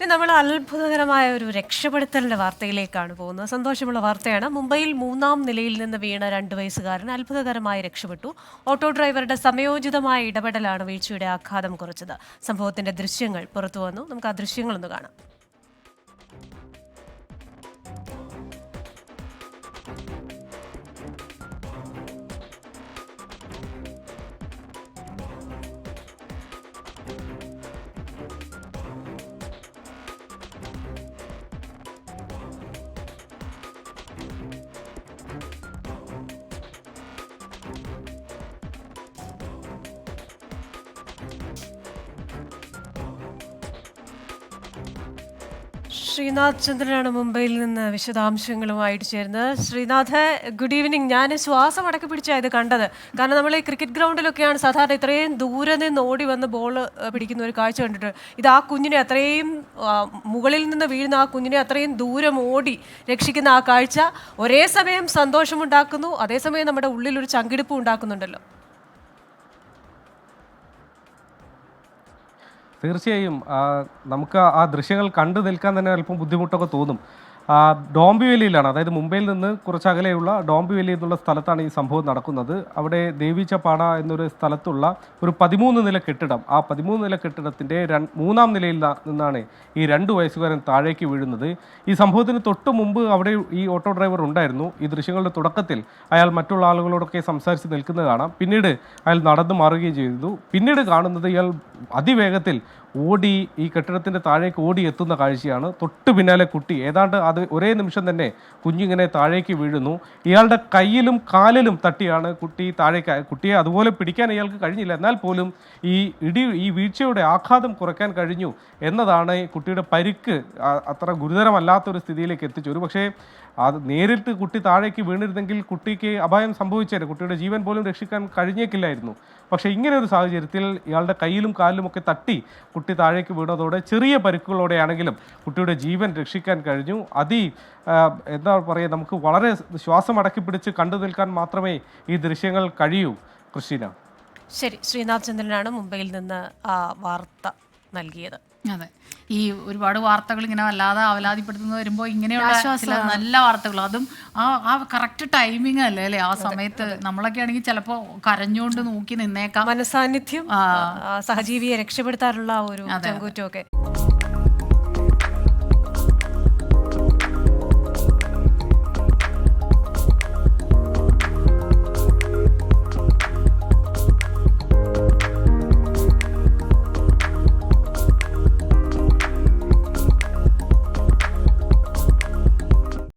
ഇനി നമ്മൾ അത്ഭുതകരമായ ഒരു രക്ഷപ്പെടുത്തലിന്റെ വാർത്തയിലേക്കാണ് പോകുന്നത്. സന്തോഷമുള്ള വാർത്തയാണ്. മുംബൈയിൽ മൂന്നാം നിലയിൽ നിന്ന് വീണ രണ്ട് വയസ്സുകാരൻ അത്ഭുതകരമായി രക്ഷപ്പെട്ടു. ഓട്ടോ ഡ്രൈവറുടെ സമയോചിതമായ ഇടപെടലാണ് വീഴ്ചയുടെ ആഘാതം കുറച്ചത്. സംഭവത്തിന്റെ ദൃശ്യങ്ങൾ പുറത്തു വന്നു. നമുക്ക് ആ ദൃശ്യങ്ങളൊന്ന് കാണാം. ശ്രീനാഥ് ചന്ദ്രനാണ് മുംബൈയിൽ നിന്ന് വിശദാംശങ്ങളുമായിട്ട് ചേരുന്നത്. ശ്രീനാഥ് ഗുഡ് ഈവനിങ് ഞാൻ ശ്വാസം അടക്കി പിടിച്ചാണ് ഇത് കണ്ടത്. കാരണം നമ്മൾ ഈ ക്രിക്കറ്റ് ഗ്രൗണ്ടിലൊക്കെയാണ് സാധാരണ ഇത്രയും ദൂരെ നിന്ന് ഓടി വന്ന് ബോൾ പിടിക്കുന്ന ഒരു കാഴ്ച കണ്ടിട്ട്. ഇത് ആ കുഞ്ഞിനെ അത്രയും മുകളിൽ നിന്ന് വീഴുന്ന ആ കുഞ്ഞിനെ അത്രയും ദൂരം ഓടി രക്ഷിക്കുന്ന ആ കാഴ്ച. ഒരേ സമയം സന്തോഷമുണ്ടാക്കുന്നു. അതേസമയം നമ്മുടെ ഉള്ളിൽ ഒരു ചങ്കിടിപ്പ് ഉണ്ടാക്കുന്നുണ്ടല്ലോ. തീർച്ചയായും നമുക്ക് ആ ദൃശ്യങ്ങൾ കണ്ടു നിൽക്കാൻ തന്നെ അല്പം ബുദ്ധിമുട്ടൊക്കെ തോന്നും. ഡോംബിവേലിയിലാണ് ഡോംബി വെലിയിലാണ് അതായത് മുംബൈയിൽ നിന്ന് കുറച്ച് അകലെയുള്ള ഡോംബി വെലി എന്നുള്ള സ്ഥലത്താണ് ഈ സംഭവം നടക്കുന്നത്. അവിടെ ദേവീച്ചപ്പാട എന്നൊരു സ്ഥലത്തുള്ള ഒരു പതിമൂന്ന് നില കെട്ടിടം ആ പതിമൂന്ന് നില കെട്ടിടത്തിന്റെ മൂന്നാം നിലയിൽ നിന്നാണ് ഈ രണ്ട് വയസ്സുകാരൻ താഴേക്ക് വീഴുന്നത്. ഈ സംഭവത്തിന് തൊട്ട് മുമ്പ് അവിടെ ഈ ഓട്ടോ ഡ്രൈവർ ഉണ്ടായിരുന്നു. ഈ ദൃശ്യങ്ങളുടെ തുടക്കത്തിൽ അയാൾ മറ്റുള്ള ആളുകളോടൊക്കെ സംസാരിച്ച് നിൽക്കുന്നത് കാണാം. പിന്നീട് അയാൾ നടന്നു മാറുകയും ചെയ്തു. പിന്നീട് കാണുന്നത് ഇയാൾ അതിവേഗത്തിൽ ഓടി ഈ കെട്ടിടത്തിന്റെ താഴേക്ക് ഓടി എത്തുന്ന കാഴ്ചയാണ് തൊട്ട് പിന്നാലെ കുട്ടി. ഏതാണ്ട് അത് ഒരേ നിമിഷം തന്നെ കുഞ്ഞിങ്ങനെ താഴേക്ക് വീഴുന്നു. ഇയാളുടെ കയ്യിലും കാലിലും തട്ടിയാണ് കുട്ടി താഴേക്ക് കുട്ടിയെ അതുപോലെ പിടിക്കാൻ ഇയാൾക്ക് കഴിഞ്ഞില്ല. എന്നാൽ പോലും ഈ ഇടി ഈ വീഴ്ചയുടെ ആഘാതം കുറയ്ക്കാൻ കഴിഞ്ഞു എന്നതാണ് കുട്ടിയുടെ പരിക്ക്. അത്ര ഗുരുതരമല്ലാത്തൊരു സ്ഥിതിയിലേക്ക് എത്തിച്ചു. ഒരു പക്ഷേ അത് നേരിട്ട് കുട്ടി താഴേക്ക് വീണിരുന്നെങ്കിൽ കുട്ടിക്ക് അപായം സംഭവിച്ചേനെ. കുട്ടിയുടെ ജീവൻ പോലും രക്ഷിക്കാൻ കഴിഞ്ഞേക്കില്ലായിരുന്നു. പക്ഷേ ഇങ്ങനെ ഒരു സാഹചര്യത്തിൽ ഇയാളുടെ കയ്യിലും കാലിലും ഒക്കെ തട്ടി കുട്ടി താഴേക്ക് വീണതോടെ ചെറിയ പരിക്കുകളോടെയാണെങ്കിലും കുട്ടിയുടെ ജീവൻ രക്ഷിക്കാൻ കഴിഞ്ഞു. അതി എന്താ പറയുക നമുക്ക് വളരെ ശ്വാസം അടക്കി പിടിച്ച് കണ്ടു നിൽക്കാൻ മാത്രമേ ഈ ദൃശ്യങ്ങൾ കഴിയൂ. ക്രിസ്റ്റീന ശരി ശ്രീനാഥ് ചന്ദ്രനാണ് മുംബൈയിൽ നിന്ന് വാർത്ത നൽകിയത്. അതെ. ഈ ഒരുപാട് വാർത്തകൾ ഇങ്ങനെ വല്ലാതെ അവലാതിപ്പെടുത്തുന്ന വരുമ്പോൾ ഇങ്ങനെയുള്ള ചില നല്ല വാർത്തകൾ. അതും ആ ആ കറക്റ്റ് ടൈമിംഗ് അല്ലേ? അല്ലേ? ആ സമയത്ത് നമ്മളൊക്കെ ആണെങ്കിൽ ചിലപ്പോൾ കരഞ്ഞുകൊണ്ട് നോക്കി നിന്നേക്കാം. മനസാന്നിധ്യം സഹജീവിയെ രക്ഷപ്പെടുത്താറുള്ള ആ ഒരു ചങ്കൂറ്റമൊക്കെ.